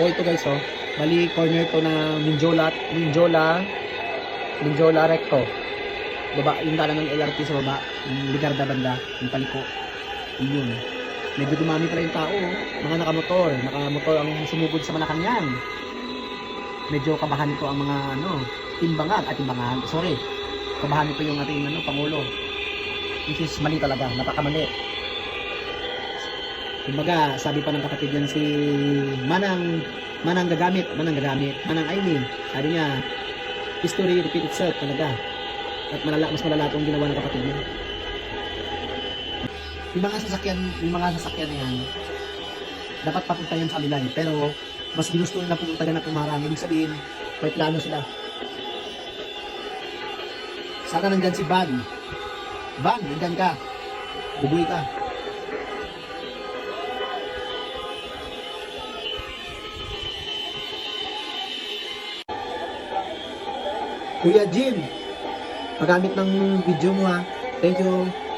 po ito guys oh. Bali corner to na Minjola, Minjola, Minjola Recto. Baba, yung dala ng LRT sa baba, yung Ligarda banda, yung paliko. Yun. Medyo dumami pala yung tao, oh. mga nakamotor, nakamotor ang sumugod sa Malacanang. Medyo kabahan ito ang mga ano, timbangan, at timbangan, sorry. Kabahan ito yung ating ano, Pangulo. Which is mali talaga, napakamali. Kumbaga, sabi pa ng kapatid yan si Manang Manang gagamit, Manang gagamit, Manang Aimee. Sabi niya, history repeat itself talaga. At malala, mas malala itong ginawa ng kapatid niya. Yung mga sasakyan, yung mga sasakyan na yan, dapat papunta yan sa Alilay. Pero, mas ginusto nila pumunta na pumarang. Ibig sabihin, may plano sila. Sana nandyan si Van. Van, nandyan ka. Bubuhay ka. Kuya Jim, pagamit ng video mo ha. Thank you.